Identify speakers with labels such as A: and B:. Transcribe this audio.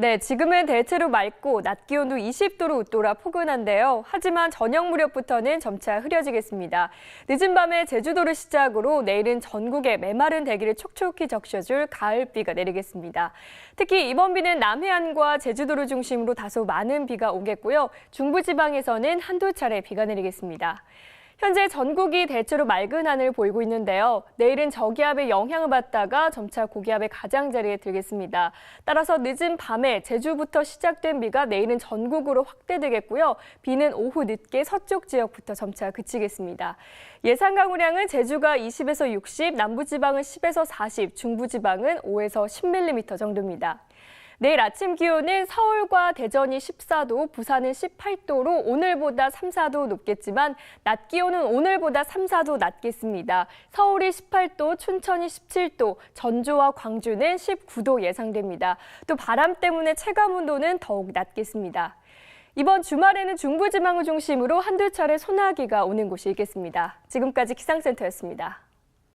A: 네, 지금은 대체로 맑고 낮 기온도 20도로 웃돌아 포근한데요. 하지만 저녁 무렵부터는 점차 흐려지겠습니다. 늦은 밤에 제주도를 시작으로 내일은 전국에 메마른 대기를 촉촉히 적셔줄 가을비가 내리겠습니다. 특히 이번 비는 남해안과 제주도를 중심으로 다소 많은 비가 오겠고요. 중부지방에서는 한두 차례 비가 내리겠습니다. 현재 전국이 대체로 맑은 하늘 보이고 있는데요. 내일은 저기압의 영향을 받다가 점차 고기압의 가장자리에 들겠습니다. 따라서 늦은 밤에 제주부터 시작된 비가 내일은 전국으로 확대되겠고요. 비는 오후 늦게 서쪽 지역부터 점차 그치겠습니다. 예상 강우량은 제주가 20에서 60, 남부지방은 10에서 40, 중부지방은 5에서 10mm 정도입니다. 내일 아침 기온은 서울과 대전이 14도, 부산은 18도로 오늘보다 3, 4도 높겠지만 낮 기온은 오늘보다 3, 4도 낮겠습니다. 서울이 18도, 춘천이 17도, 전주와 광주는 19도 예상됩니다. 또 바람 때문에 체감 온도는 더욱 낮겠습니다. 이번 주말에는 중부지방을 중심으로 한두 차례 소나기가 오는 곳이 있겠습니다. 지금까지 기상센터였습니다.